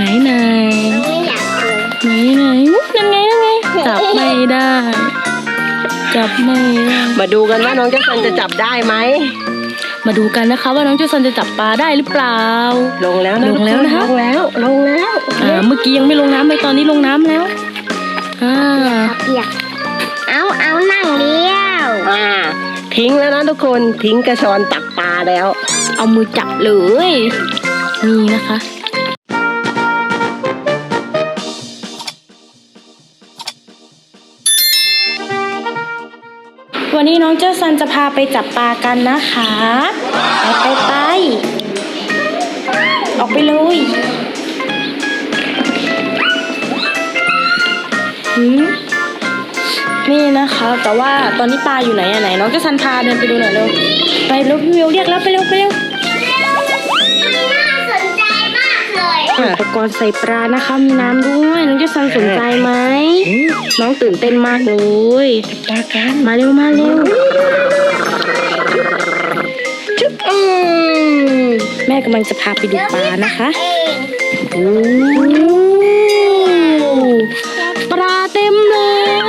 ไหนไหนไม่อยากเลยไหนไหนอุ๊ยนั่นไงนั่นไงจับไม่ได้ จับไม่ได้ มาดูกันว่าน้องเจ้าสันจะจับได้ไหม มาดูกันนะคะว่าน้องเจสันจะจับปลาได้หรือเปล่า ลงแล้วนะลงแล้วนะคะลงแล้วลงแล้วอ่าเมื่อกี้ยังไม่ลงน้ำเลยตอนนี้ลงน้ำแล้วอ่าเปียกเอาเอานั่งเลี้ยวอ่าทิ้งแล้วนะทุกคนทิ้งกระชอนตักปลาแล้ว เอามือจับเลยนี่นะคะ วันนี้น้องเจ้าซันจะพาไปจับปลากันนะคะไปไปไปออกไปเลยนี่นะคะ แต่ว่าตอนนี้ปลาอยู่ไหนอะไหน น้องเจ้าซันพาเดินไปดูหน่อยเร็วไปเร็วพี่วิวเรียกแล้วไปเร็วไปเร็ว เลยอุปกรณ์ใส่ปลานะคะ มีน้ำด้วย น้องเจ้าซันสนใจไหม น้องตื่นเต้นมากเลยปลากันมาเร็วมาเร็วจุ๊บอืมแม่กำลังจะพาไปดูปลานะคะเองโอ้ปลาเต็มเล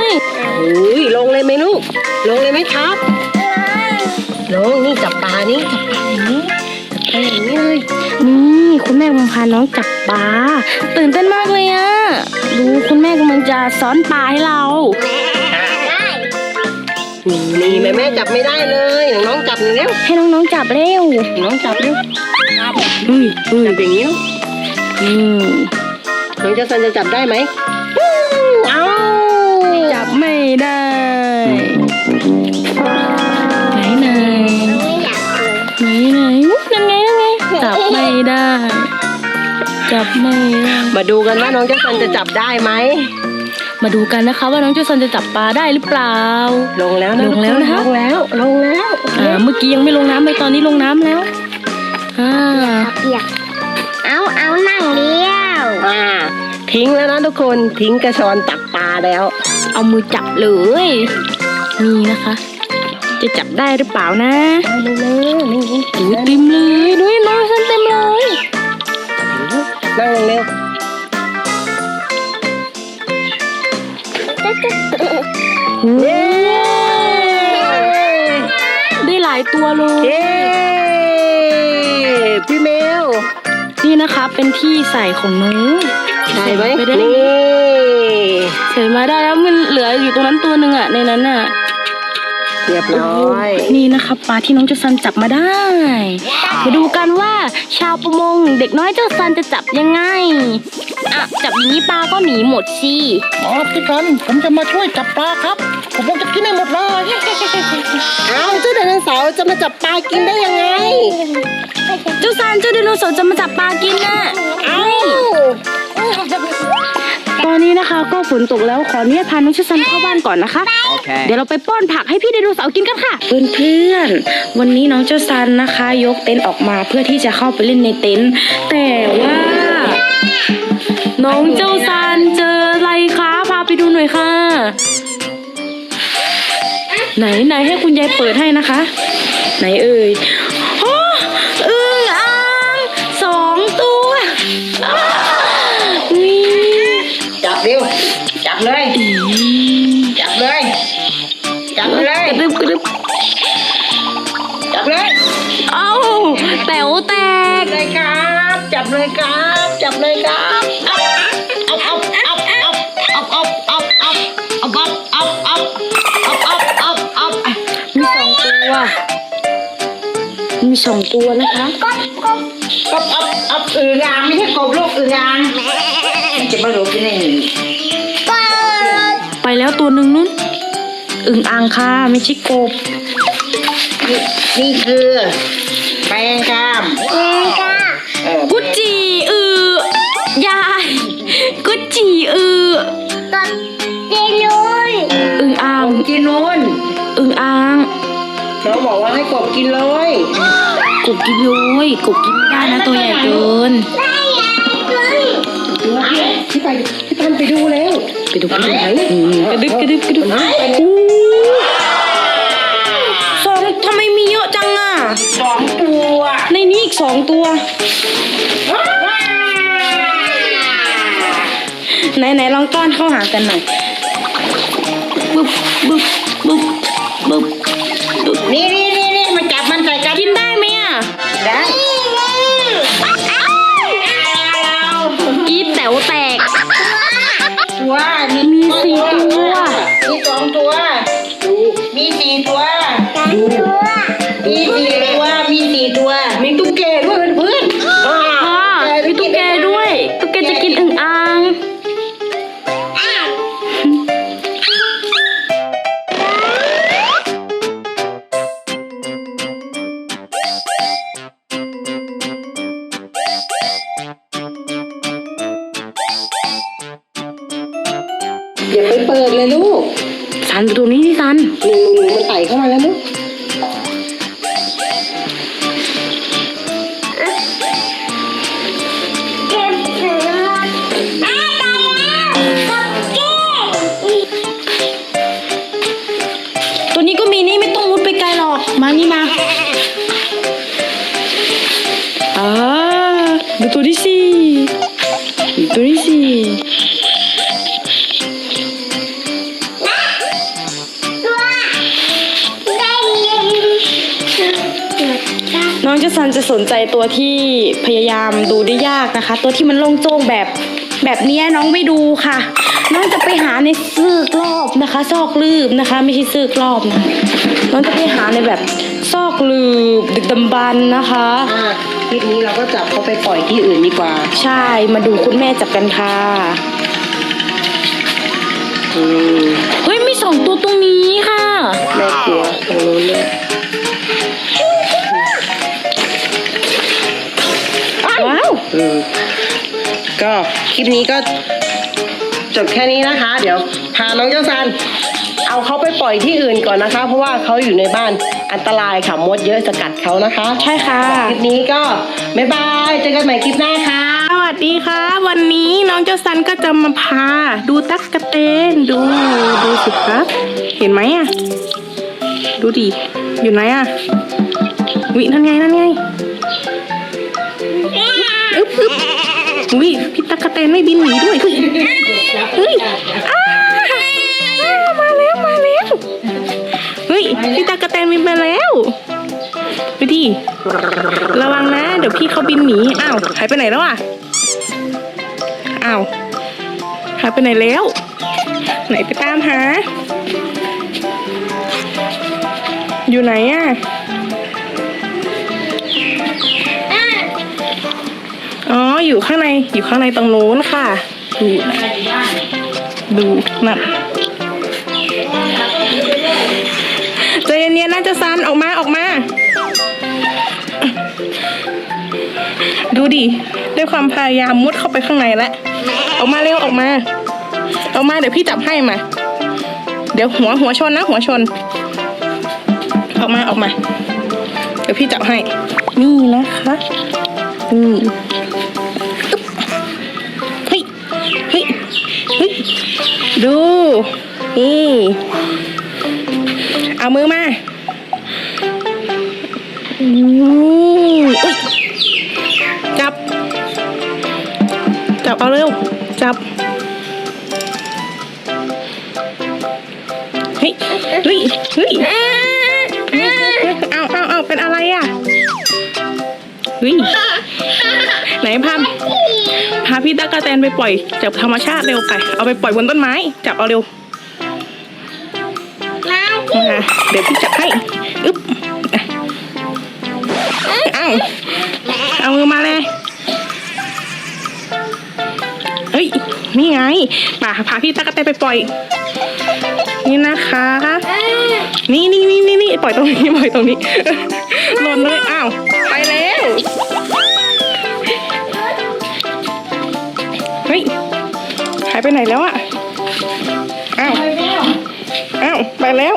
ยอุ้ยลงเลยไหมลูก ลงเลยไหมครับ ลงนี่จับปลานี่จับปลาอย่างนี้ จับปลาอย่างนี้เลย นี่คุณแม่กำลังพาน้องจับปลาตื่นเต้นมากเลยอะดูคุณแม่กำลังจะซ้อนปลาให้เราได้นี่แม่แม่จับไม่ได้เลยน้องจับหน่อยเร็วให้น้องๆจับเร็วน้องจับเร็วอุ้ยอุ้ยจับอย่างนี้อืมน้องเจ้าสันจะจับได้ไหม ไม่ได้มาดูกันว่าน้องเจ้าสันจะจับได้ไหม มาดูกันนะคะว่าน้องเจสันจะจับปลาได้หรือเปล่า ลงแล้วนะลงแล้วนะคะ ลงแล้ว ลงแล้ว อ่า เมื่อกี้ยังไม่ลงน้ำเลยตอนนี้ลงน้ำแล้ว อ่าเปียกเอาเอานั่งเลี้ยวอ่า ทิ้งแล้วนะทุกคน ทิ้งกระชอนตักปลาแล้ว เอามือจับเลย นี่นะคะ จะจับได้หรือเปล่านะเร็วๆนี่โอ้ยเต็ม ลายตัวเลยเย้พี่เมลนี่นะคะเป็นที่ใส่ของน้องได้ไหมใส่ไปได้นี่ใส่มาได้แล้วมันเหลืออยู่ตรงนั้นตัวหนึ่งอะในนั้นอะเรียบร้อย นี่นะคะปลาที่น้องเจ้าซันจับมาได้ มาดูกันว่าชาวประมงเด็กน้อยเจ้าซันจะจับยังไง อะ จับอย่างนี้ปลาก็หนีหมดสิ อ๋อพี่กันผมจะมาช่วยจับปลาครับ ผมคงจะกินให้หมดเลยเอาเจ้าไดโนเสาร์จะมาจับปลากินได้ยังไง เจ้าซันเจ้าไดโนเสาร์จะมาจับปลากินน่ะเอ้าตอนนี้นะคะก็ฝนตกแล้วขออนุญาตพาน้องเจ้าซันเข้าบ้านก่อนนะคะโอเคเดี๋ยวเราไปป้อนผักให้พี่ไดโนเสาร์กินกันค่ะ เพื่อนๆ วันนี้น้องเจ้าซันนะคะ ยกเต็นท์ออกมาเพื่อที่จะเข้าไปเล่นในเต็นท์แต่ว่า น้องเจ้าซันเจออะไรคะพาไปดูหน่อยค่ะ ไหนไหนให้คุณยายเปิดให้นะคะ ไหนเอ่ยโอ้อึ่งอ่างสองตัวอ้านี่จับเร็วจับเลย จับเลย จับเลย กระดึบกระดึบจับเลยเอ้าแต๋วแตกเลยครับ จับเลยครับ จับเลยครับ สองตัวนะคะก็เอาเอาอืองามไม่ใช่กบลูกอืองามจะมารู้ที่ไหนไปแล้วตัวหนึ่งนู้นอึ่งอ่างค่ะไม่ใช่กบนี่คือแปลงกามเองกากุจีอือยายกุจีอือตัดเจนุยอึ่งอ่างผมกินนู้ บอกว่าให้กบกินเลยกบกินเลยกบกินไม่ได้นะตัวใหญ่เกินได้ยังเลยพี่ไปพี่ปันไปดูแล้วไปดูกันไหนกระดึบกระดึบกระดึบไปดูอู้สองทำไมมีเยอะจังอะสองตัว ในนี้อีกสองตัวว้าวไหนไหนลองต้อนเข้าหากันหน่อยบึ๊บบึ๊บบึ๊บบึ๊บ บึ๊ อย่าไปเปิดเลยลูกซันดูตัวนี้ที่ซันหนูหนูมันไต่เข้ามาแล้วลูกเก็บเสืออ้าตายแล้วกับเก้ตัวนี้ก็มีนี่ไม่ต้องมุดไปไกลหรอก มานี่มาอ่าดูตัวนี้สิ น้องเจสันจะสนใจตัวที่พยายามดูได้ยากนะคะ ตัวที่มันโล่งโจ้งแบบแบบเนี้ยน้องไม่ดูค่ะ น้องจะไปหาในซอกรอบนะคะ ซอกลืบนะคะ ไม่ใช่ซอกรอบนะน้องจะไปหาในแบบซอกลืบดึกดำบรรพ์นะคะอะคลิปนี้เราก็จับเขาไปปล่อยที่อื่นดีกว่า ใช่มาดูคุณแม่จับกันค่ะอืมเฮ้ยมีสองตัวตรงนี้ค่ะแม่กลัวตรงนู้นด้วย อืมก็คลิปนี้ก็จบแค่นี้นะคะ เดี๋ยวพาน้องเจ้าซัน เอาเขาไปปล่อยที่อื่นก่อนนะคะ เพราะว่าเขาอยู่ในบ้านอันตรายค่ะมดเยอะจะกัดเขานะคะใช่ค่ะ คลิปนี้ก็บ๊ายบายเจอกันใหม่คลิปหน้าค่ะ สวัสดีค่ะ วันนี้น้องเจ้าซันก็จะมาพา ดูตั๊กกะเตนดูดูสิครับ เห็นไหมอะ ดูดิอยู่ไหนอะ วินั่นไงนั่นไง อึ๊บอึ๊บวิพี่ตั๊กะเตนไม่บินหนีด้วยเฮ้ยเฮ้ยอ้าอ้ามาแล้วมาแล้วเฮ้ยพี่ตั๊กะเตนบินไปแล้วไปดิระวังนะ เดี๋ยวพี่เขาบินหนีอ้าวหายไปไหนแล้วอะอ้าวหายไปไหนแล้ว ไหนไปตามหา อยู่ไหนอะ อ๋อยู่ข้างในอยู่ข้างในตรงโน้นค่ะ ดูนะดูนั่นใจเย็นๆน่าจะซันออกมาออกมา ดูดิด้วยความพยายามมุดเข้าไปข้างในแล้วออกมาเร็วออกมาออกมาเดี๋ยวพี่จับให้มา เดี๋ยวหัวหัวชนนะหัวชน ออกมาออกมา เดี๋ยวพี่จับให้ นี่นะคะ นี่ ดู นี่ เอามือมาจับ จับเอาเร็ว จับ เฮ้ย เฮ้ย เฮ้ย เอาเอาเอาเป็นอะไรอะเฮ้ย ไหนพาพาพี่ตะกะแตนไปปล่อยจับธรรมชาติเร็วไปเอาไปปล่อยบนต้นไม้ จับเอาเร็วมามาเดี๋ยวพี่จับให้อึ๊บอะเอาเอามือมาเลยเฮ้ยนี่ไงป่าพาพี่ตะกะแตนไปปล่อย นี่นะคะนี่นี่นี่นี่นี่ปล่อยตรงนี้ปล่อยตรงนี้หล่นเลยอ้าวไปแล้ว ฮ้ยหายไปไหนแล้วอะอ้าวอ้าวไปแล้ว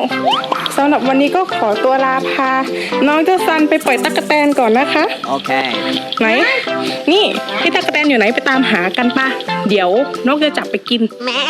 สำหรับวันนี้ก็ขอตัวลาพา น้องเจ้าซันไปปล่อยตั๊กแตนก่อนนะคะ Okay. ไหน นี่พี่ตั๊กแตนอยู่ไหนไปตามหากันปะเดี๋ยวนกจะจับไปกินแม่